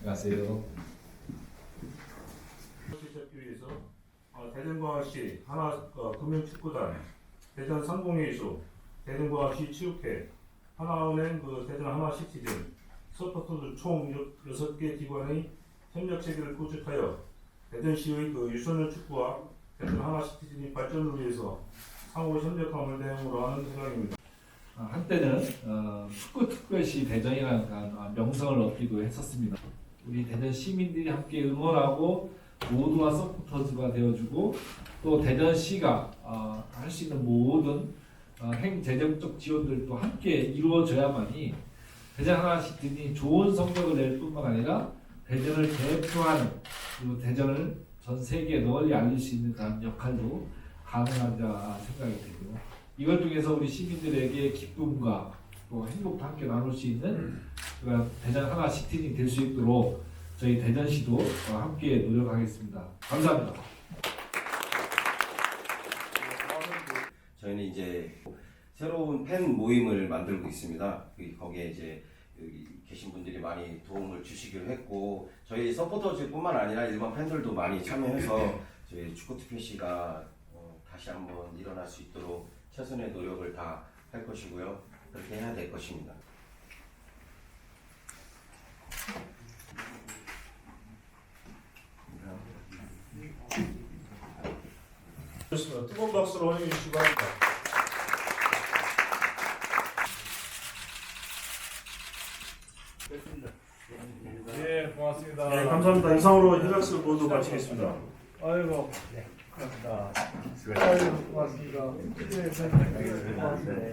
안녕하세요. 잡기 위해서 어, 대전광역시 하나 어, 금융축구단, 대전 상공회의소, 대전광역시 체육회, 하나은행 그 대전 하나 시티즌, 서포터즈 총 6개 기관의 협력 체계를 구축하여 대전시의 그 유소년 축구와 대전 하나 시티즌의 발전을 위해서 상호 협력함을 내용으로 하는 생각입니다. 아, 한때는 어, 축구 특별시 대전이라는 아, 명성을 얻기도 했었습니다. 우리 대전 시민들이 함께 응원하고 모두가 서포터즈가 되어주고 또 대전시가 어, 할수 있는 모든 어, 행재정적 지원들도 함께 이루어져야만이 대전 하나 시즌이 좋은 성적을 낼 뿐만 아니라 대전을 대표하는 그리고 대전을 전 세계에 널리 알릴 수 있는 그런 역할도 가능하자 생각이 되고요. 이걸 통해서 우리 시민들에게 기쁨과 또 행복도 함께 나눌 수 있는 그런 대전 하나 시티즌이 될수 있도록 저희 대전시도 어, 함께 노력하겠습니다. 감사합니다. 저희는 이제 새로운 팬 모임을 만들고 있습니다. 그- 거기에 이제 계신 분들이 많이 도움을 주시기로 했고 저희 서포터즈뿐만 아니라 일반 팬들도 많이 참여해서 저희 축구 TPC가 어, 다시 한번 일어날 수 있도록 최선의 노력을 다 할 것이고요. 그렇게 해야 될 것입니다. 좋습니다. 뜨거운 박수로 환영해 주시기 바랍니다. 예, 고맙습니다. 네, 감사합니다. 이상으로 힐락스 모두 마치겠습니다. 아이고, 감사합니다. 아이고, 고맙습니다. 예, 고맙습니다.